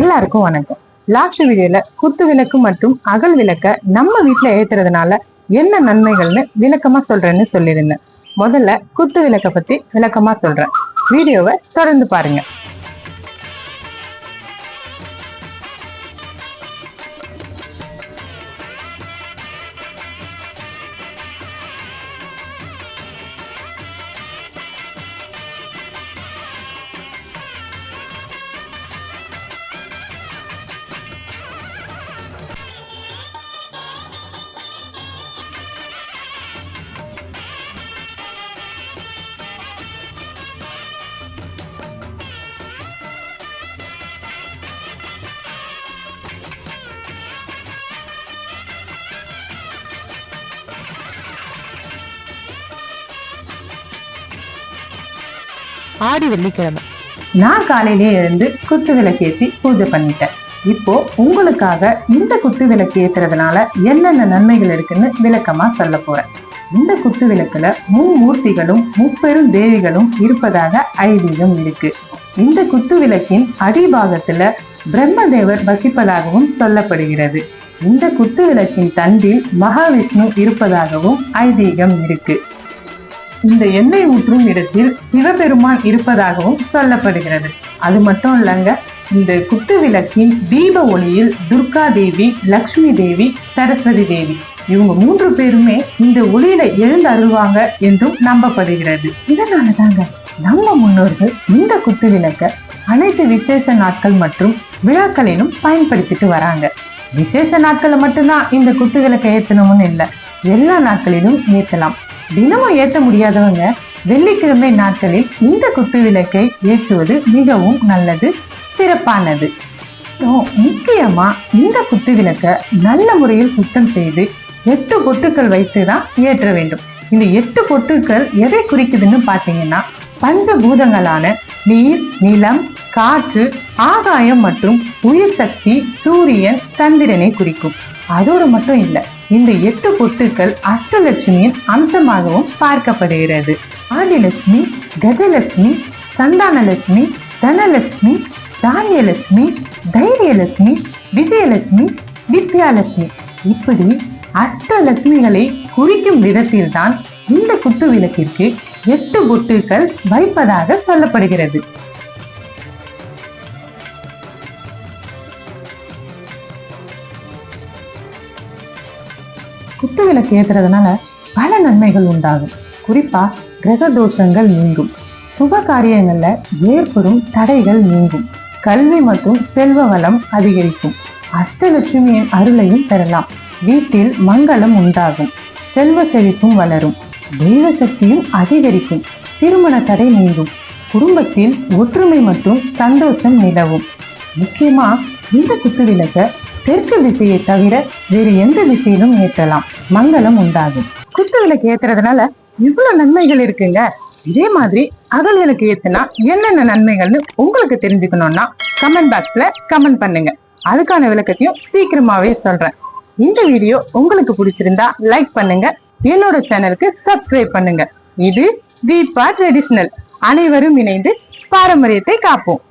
எல்லாருக்கும் வணக்கம். லாஸ்ட் வீடியோல குத்து விளக்கு மற்றும் அகல் விளக்க நம்ம வீட்டுல ஏத்துறதுனால என்ன நன்மைகள்னு விளக்கமா சொல்றேன்னு சொல்லியிருந்தேன். முதல்ல குத்து விளக்க பத்தி விளக்கமா சொல்றேன். வீடியோவை தொடர்ந்து பாருங்க. ஆடி வெள்ளிக்கிழமை. நான் காலையிலே இருந்து குத்து விளக்கேற்றி பூஜை பண்ணிட்டேன். இப்போ உங்களுக்காக இந்த குத்து விளக்கு ஏத்துறதுனால என்னென்ன நன்மைகள் இருக்குன்னு விளக்கமா சொல்ல போறேன். இந்த குத்து விளக்குல மும்மூர்த்திகளும் முப்பெரும் தேவிகளும் இருப்பதாக ஐதீகம் இருக்கு. இந்த குத்து விளக்கின் அடிபாகத்துல பிரம்மதேவர் வசிப்பதாகவும் சொல்லப்படுகிறது. இந்த குத்து விளக்கின் தண்டில் மகாவிஷ்ணு இருப்பதாகவும் ஐதீகம் இருக்கு. இந்த எண்ணெய் ஊற்றும் இடத்தில் சிவபெருமான் இருப்பதாகவும் சொல்லப்படுகிறது. அது மட்டும் இல்லைங்க இந்த குத்து விளக்கின் தீப ஒளியில் துர்கா தேவி லக்ஷ்மி தேவி சரஸ்வதி தேவி இவங்க மூன்று பேருமே இந்த ஒளியில எழுந்து அருள்வாங்க என்றும் நம்பப்படுகிறது. இதனால தாங்க நம்ம முன்னோர்கள் இந்த குத்து விளக்க அனைத்து விசேஷ நாட்கள் மற்றும் விழாக்களிலும் பயன்படுத்திட்டு வராங்க. விசேஷ நாட்களை மட்டும்தான் இந்த குத்து விளக்க ஏற்றணும்னு இல்லை எல்லா நாட்களிலும் ஏற்றலாம் தினமும் ஏற்ற முடியாதவங்க வெள்ளிக்கிழமை நாட்களில் இந்த குத்து விளக்கை ஏற்றுவது மிகவும் நல்லது சிறப்பானது. முக்கியமா இந்த குத்து விளக்க நல்ல முறையில் சுத்தம் செய்து எட்டு பொட்டுக்கள் வைத்து தான் ஏற்ற வேண்டும். இந்த எட்டு பொட்டுக்கள் எதை குறிக்குதுன்னு பார்த்தீங்கன்னா பஞ்சபூதங்களான நீர் நிலம் காற்று ஆகாயம் மற்றும் உயிர் சக்தி சூரியன் சந்திரனை குறிக்கும். அதோடு மட்டும் இல்ல. இந்த எட்டு பொட்டுக்கள் அஷ்டலட்சுமியின் அம்சமாகவும் பார்க்கப்படுகிறது. ஆதிலட்சுமி கஜலட்சுமி சந்தானலட்சுமி தனலட்சுமி தானியலட்சுமி தைரியலட்சுமி விஜயலட்சுமி வித்யாலட்சுமி. இப்படி அஷ்டலட்சுமிகளை குறிக்கும் விதத்தில்தான் இந்த குத்து விளக்கிற்கு எட்டு பொட்டுக்கள் வைப்பதாக சொல்லப்படுகிறது. குத்து விளக்கு ஏத்துறதுனால பல நன்மைகள் உண்டாகும். குறிப்பா கிரக தோஷங்கள் நீங்கும். சுப காரியங்களில் ஏற்படும் தடைகள் நீங்கும். கல்வி மற்றும் செல்வ வளம் அதிகரிக்கும். அஷ்டலட்சுமியின் அருளையும் பெறலாம். வீட்டில் மங்களம் உண்டாகும். செல்வ செழிப்பும் வளரும். தெய்வ சக்தியும் அதிகரிக்கும். திருமண தடை நீங்கும். குடும்பத்தில் ஒற்றுமை மற்றும் சந்தோஷம் நிலவும். முக்கியமா இந்த குத்து விளக்க தெற்கு திசையை தவிர வேறு எந்த திசையிலும் ஏற்றலாம். மங்களம் உண்டாகும். குத்து விளக்கு ஏத்துறதுனால இவ்வளவு நன்மைகள் இருக்குங்க. இதே மாதிரி அகல் விளக்கு ஏத்துனா என்னென்ன நன்மைகள்னு உங்களுக்கு தெரிஞ்சுக்கணும்னா கமெண்ட் பாக்ஸ்ல கமெண்ட் பண்ணுங்க. அதுக்கான விளக்கத்தையும் சீக்கிரமாவே சொல்றேன். இந்த வீடியோ உங்களுக்கு பிடிச்சிருந்தா லைக் பண்ணுங்க. என்னோட சேனலுக்கு சப்ஸ்கிரைப் பண்ணுங்க. இது தீபா ட்ரெடிஷனல் அனைவரும் இணைந்து பாரம்பரியத்தை காப்போம்.